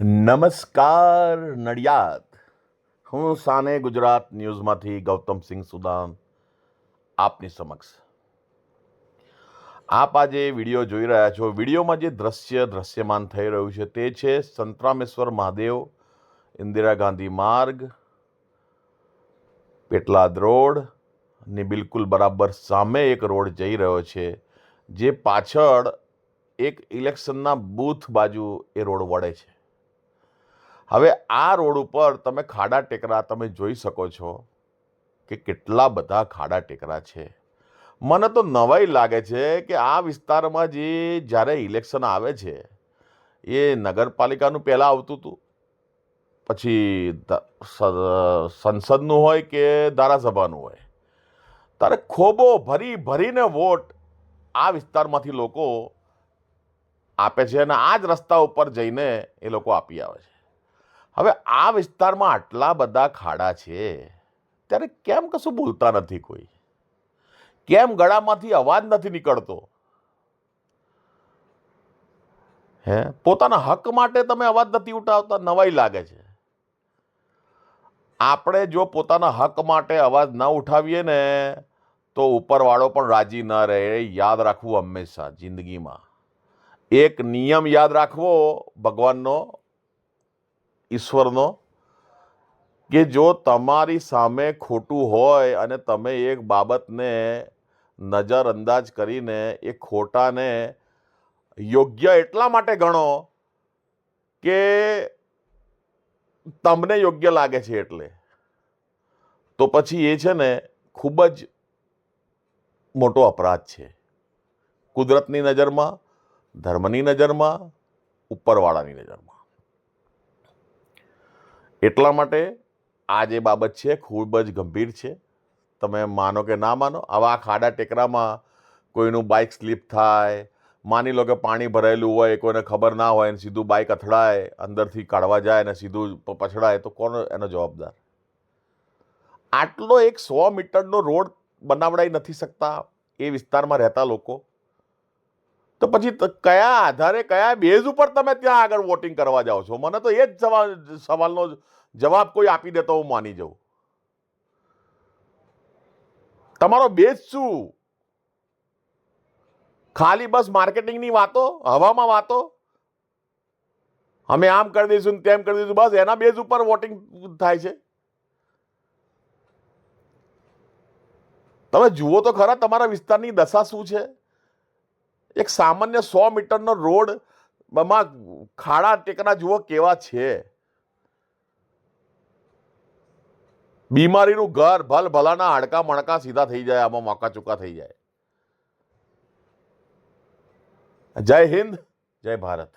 નમસ્કાર, નડિયાદ. હું સાને ગુજરાત ન્યૂઝમાંથી ગૌતમસિંહ સુદાન, આપની સમક્ષ. આપ આજે વીડિયો જોઈ રહ્યા છો. વિડીયોમાં જે દ્રશ્ય દ્રશ્યમાન થઈ રહ્યું છે તે છે સંતરામેશ્વર મહાદેવ, ઇન્દિરા ગાંધી માર્ગ, પેટલાદ રોડ, ની બિલકુલ બરાબર સામે એક રોડ જઈ રહ્યો છે, જે પાછળ એક ઇલેક્શનના બૂથ બાજુ એ રોડ વળે છે. હવે આ રોડ ઉપર તમે ખાડા ટેકરા તમે જોઈ શકો છો કે કેટલા બધા ખાડા ટેકરા છે. મને તો નવાઈ લાગે છે કે આ વિસ્તારમાં જે જ્યારે ઇલેક્શન આવે છે, એ નગરપાલિકાનું પહેલાં આવતું હતું? પછી સંસદનું હોય કે ધારાસભાનું હોય? તારે ખોબો ભરી ભરીને વોટ આ વિસ્તારમાંથી લોકો આપે છે અને આ જ રસ્તા ઉપર જઈને એ લોકો આપી આવે છે. હવે આ વિસ્તારમાં આટલા બધા ખાડા છે, ત્યારે કેમ કશું બોલતા નથી કોઈ? કેમ ગળામાંથી અવાજ નથી નીકળતો? હે, પોતાના હક માટે તમે અવાજ નથી ઉઠાવતા? નવાઈ લાગે છે. આપણે જો પોતાના હક માટે અવાજ ન ઉઠાવીએ ને, તો ઉપરવાળો પણ રાજી ન રહે. યાદ રાખવું હંમેશા, જિંદગીમાં. એક નિયમ યાદ રાખવો, ભગવાનનો ઈશ્વરનો, કે જો તમારી સામે ખોટું હોય અને તમે એક બાબતને નજરઅંદાજ કરીને એ ખોટાને યોગ્ય એટલા માટે ગણો કે તમને યોગ્ય લાગે છે એટલે. તો પછી એ છે ને ખૂબ જ મોટો અપરાધ છે. કુદરતની નજરમાં, ધર્મની નજરમાં, ઉપરવાળાની નજરમાં. એટલા માટે આ જે બાબત છે ખૂબ જ ગંભીર છે. તમે માનો કે ના માનો, આવા ખાડા ટેકરામાં કોઈનું બાઇક સ્લીપ થાય, માની લો કે પાણી ભરાયેલું હોય, કોઈને ખબર ના હોય ને સીધું બાઇક અથડાય, અંદરથી કાઢવા જાય ને સીધું પછડાય, તો કોણ એનો જવાબદાર? આટલો એક સો મીટરનો રોડ બનાવડાઈ નથી શકતા એ વિસ્તારમાં રહેતા લોકો. તો પછી કયા આધારે કયા બેઝ ઉપર તમે ત્યાં આગળ વોટિંગ કરવા જાઓ છો? મને તો એ જ સવાલ સવાલનો જવાબ કોઈ આપી દે તો હું માની જાઉં. તમારો બેઝ શું? ખાલી બસ માર્કેટિંગની વાતો, હવામાં વાતો? અમે આમ કરી દઈશું તેમ કરી દઈશું, બસ એના બેઝ ઉપર વોટિંગ થાય છે? તમે જુઓ તો ખરા તમારા વિસ્તારની દશા શું છે? એક સામાન્ય સો મીટરનો રોડમાં ખાડા ટેકરા જુઓ કેવા છે. બીમારીનું ઘર ભલ ભલાના હાડકા મણકા સીધા થઈ જાય, આમાં મોકા ચૂકા થઈ જાય. જય હિન્દ, જય ભારત.